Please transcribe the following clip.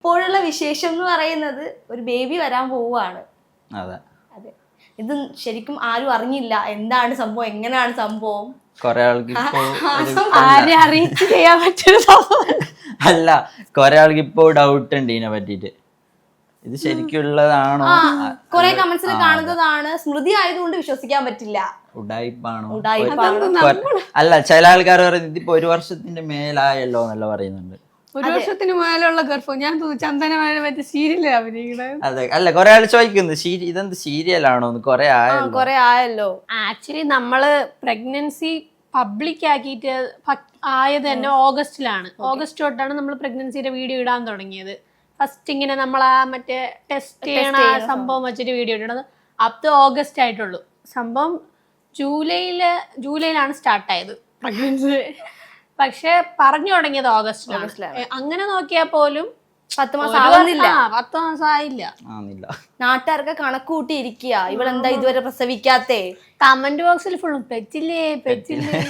ഇപ്പോഴുള്ള വിശേഷം എന്ന് പറയുന്നത് ഒരു ബേബി വരാൻ പോവുകയാണ്. അതെ. അതെ. ഇത് ശരിക്കും ആരും അറിഞ്ഞില്ല. എന്താണ് സംഭവം? എങ്ങനെയാണ് സംഭവം? കൊറേ ആൾക്ക് ഇപ്പോ ഒരു- ആരെ അറിയിച്ച് ചെയ്യാൻ പറ്റൊരു സംഭവം? അല്ല കൊറേ ആൾക്ക് ഇപ്പോ ഡൗട്ട് ഉണ്ട് ഇതിനെ പറ്റിട്ട് ഇത് ശരിക്കുള്ളതാണോ കൊറേ കുറെ കമന്റ്സിൽ കാണുന്നതാണ്. സ്മൃതി ആയതുകൊണ്ട് വിശ്വസിക്കാൻ പറ്റില്ല. ഉടായിപ്പാണോ? അല്ല ചില ആൾക്കാർ പറയുന്നത് ഇതിപ്പോ ഒരു വർഷത്തിന്റെ മേലായല്ലോ എന്നല്ല പറയുന്നുണ്ട്. ഒരു വർഷത്തിന് മേലുള്ള ഗർഭം. ഞാൻ ചന്ദനമായ മറ്റേ സീരിയലിൽ അഭിനയിക്കണത്. അതെ. അല്ല കൊറേ ആൾ ചോദിക്കുന്നു സീരി ഇതെന്ത് സീരിയലാണോ കൊറേ ആയല്ലോ. കുറെ ആയല്ലോ. ആക്ച്വലി നമ്മൾ പ്രഗ്നൻസി പബ്ലിക് ആക്കിയിട്ട് ആയത് തന്നെ ഓഗസ്റ്റിലാണ്. ഓഗസ്റ്റ് തൊട്ടാണ് നമ്മൾ പ്രഗ്നൻസിയുടെ വീഡിയോ ഇടാൻ തുടങ്ങിയത്. ഫസ്റ്റ് ഇങ്ങനെ നമ്മൾ ആ മറ്റേ ടെസ്റ്റ് ചെയ്യണ ആ സംഭവം വെച്ചിട്ട് വീഡിയോ ഇടണത്. അപ് ടു ഓഗസ്റ്റ് ആയിട്ടുള്ളൂ. സംഭവം ജൂലൈയിൽ ജൂലൈയിലാണ് സ്റ്റാർട്ടായത് പ്രഗ്നൻസി പക്ഷെ പറഞ്ഞു തുടങ്ങിയത് ഓഗസ്റ്റ് ഓഗസ്റ്റിലാണ്. അങ്ങനെ നോക്കിയാൽ പോലും പത്ത് മാസം ആവുന്നില്ല. ആ, പത്ത് മാസം ആയില്ല. ആന്നില്ല നാട്ടുകാർക്ക് കണക്ക് കൂട്ടി ഇരിക്കുക ഇവളെന്താ ഇതുവരെ പ്രസവിക്കാത്തേ? കമന്റ് ബോക്സിൽ ഫുള്ളും പെറ്റില്ലേ പെച്ചില്ലേ